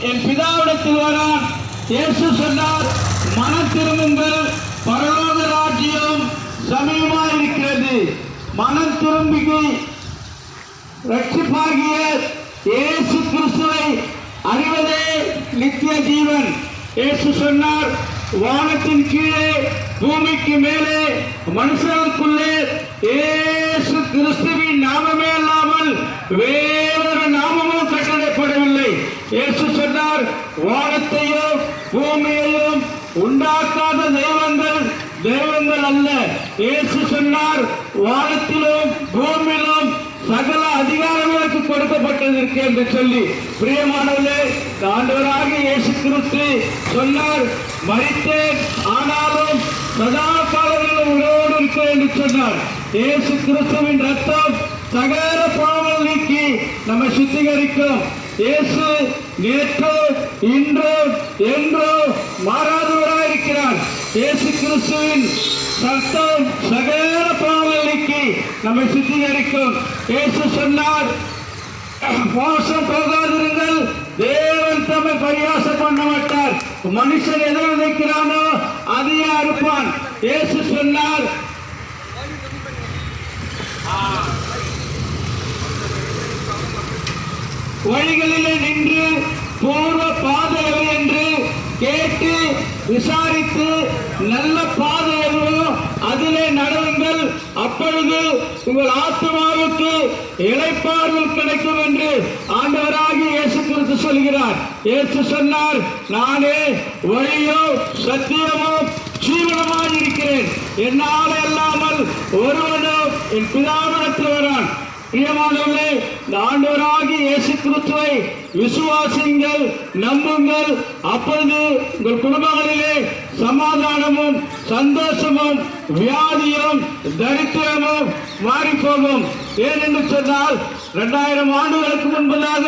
என் பிதாவிடத்தில் வரான் இயேசு சொன்னார் மன திரும்புங்கள் பரலோக ராஜ்யம் சமயமா இருக்கிறது மன திரும்பிக்கு ரட்சிப்பாகிய இயேசு கிறிஸ்துவை அறிவதே நித்திய ஜீவன். இயேசு சொன்னார் வானத்தின் கீழே பூமிக்கு மேலே மனுஷனுக்குள்ளே இயேசு கிறிஸ்துவின் நாமமே இல்லாமல் வே இயேசு சொன்னார் வானத்தையும் பூமியையும் உண்டாக்காத தெய்வங்கள் தெய்வங்கள் அல்ல. இயேசு சொன்னார் வானத்திலும் பூமியிலும் சகல அதிகாரங்களுக்கு கொடுக்கப்பட்டிருக்கு என்று சொல்லி. பிரியமானவர்களே ஆண்டவராக இயேசு கிறிஸ்து சொன்னார் மறித்தேன் ஆனாலும் சதா காலங்களில் உயிரோடு இருக்க என்று சொன்னார். இயேசு கிறிஸ்துவின் ரத்தம் சகல பாவங்கள் நீக்கி நம்மை சுத்திகரிக்கும். இயேசு நேற்று இன்று என்றோ மாறாதவராயிருக்கிறார். இயேசு கிறிஸ்துவின் சத்தம் சகல பாவலிக்கு நம்மை சுத்திகரிக்கும். இயேசு சொன்னார் மோசம் போகாதிருங்கள் தேவன் தம்மை பரியாசம் பண்ண மாட்டார். மனுஷன் எதை நினைக்கிறானோ அதையே அறுப்பான். இயேசு சொன்னார் வழிகளிலே நின்று பூர்வ பாதை என்று கேட்டு விசாரித்து நல்ல பாதை எதுவோ அதிலே நடவுங்கள் அப்பொழுது உங்கள் ஆத்மாவுக்கு இழைப்பார்கள் கிடைக்கும் என்று ஆண்டவராகி இயேசு குறித்து சொல்கிறார். இயேசு சொன்னார் நானே வழியோ சத்தியமோ சீவனமாக இருக்கிறேன். என்னால் அல்லாமல் ஒருவனோ என் பிதாவிடத்தில் வரான். பிரியமானவர்களே இந்த ஆண்டவராகி இயேசு கிறிஸ்துவை விசுவாசிங்கள் நம்புங்கள். அப்பொழுது உங்கள் குடும்பங்களிலே சமாதானமும் சந்தோஷமும் வியாதியும் தரித்திரமும் மாறி போகும் ஏனென்று சொன்னால் இரண்டாயிரம் ஆண்டுகளுக்கு முன்பதாக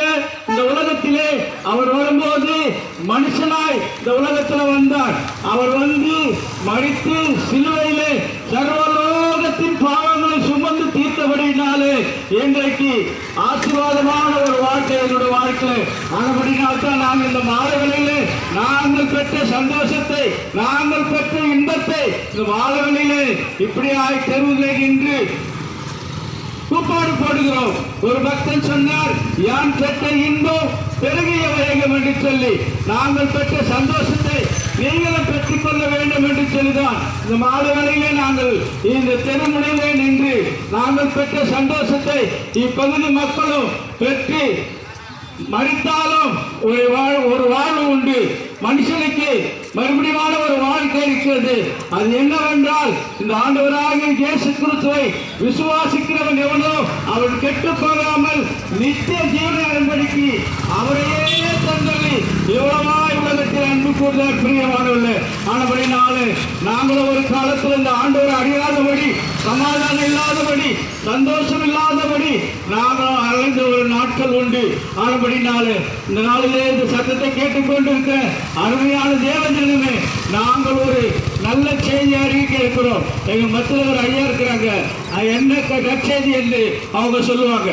இந்த உலகத்திலே அவர் வரும்போது மனுஷனாய் இந்த உலகத்தில் வந்தார். அவர் வந்து மறித்து சிலு தீர்த்தபடினாலே இன்றைக்கு ஆசீர்வாதமான ஒரு வாழ்க்கை என்னுடைய வாழ்க்கையில். ஆனபடினால் நாங்கள் இந்த மாதங்களிலே நாங்கள் பெற்ற சந்தோஷத்தை நாங்கள் பெற்ற இன்பத்தை இந்த மாதங்களிலே இப்படியாய் தெருவிலே நின்று கூப்பாடு போடுகிறோம். ஒரு பக்தன் சொன்னார் யான் பெற்ற இன்பம் பெருகிய வேகம் என்று சொல்லி நாங்கள் பெற்ற சந்தோஷத்தை நீங்களும் பெற்றுக் கொள்ள வேண்டும் என்று சொல்லிதான் இந்த மாதங்களிலே நாங்கள் இந்த தெருமுனையிலே நின்று நாங்கள் பெற்ற சந்தோஷத்தை இப்பகுதி மக்களும் பெற்று மறித்தாலும் ஒரு வாழ் ஒரு வாழ்வு உண்டு. மனுஷனுக்கு மறுபடியும் ஒரு வாழ்க்கை இருக்கிறது. அது என்னவென்றால் இந்த ஆண்டவராக இயேசு கிறிஸ்துவை விசுவாசிக்கிறவன் எவனோ அவன் கெட்டு போகாமல் நித்திய ஜீவனை அன்படிக்கு அவரையே தந்தள்ளி எவ்வளவா உலகத்தில் அன்பு கூறுதார் பிரியமானவர்களே ஆனபடினாலே நாங்களும் ஒரு காலத்தில் இந்த ஆண்டவரை அறியாதபடி சமாதானம் இல்லாதபடி சந்தோஷம் இல்லாதபடி நாங்கள் அலைந்த ஒரு நாட்கள் உண்டு. ஆனபடினாலே இந்த நாளிலே இந்த சத்தத்தை கேட்டுக்கொண்டிருக்க அருமையான தேவஜனமே நாங்கள் ஒரு நல்ல செய்தி அறிவிக்க இருக்கிறோம். எங்க மத்தியில் ஒரு ஐயா இருக்கிறாங்க. என்ன க- நற்செய்தி என்று? அவங்க சொல்லுவாங்க.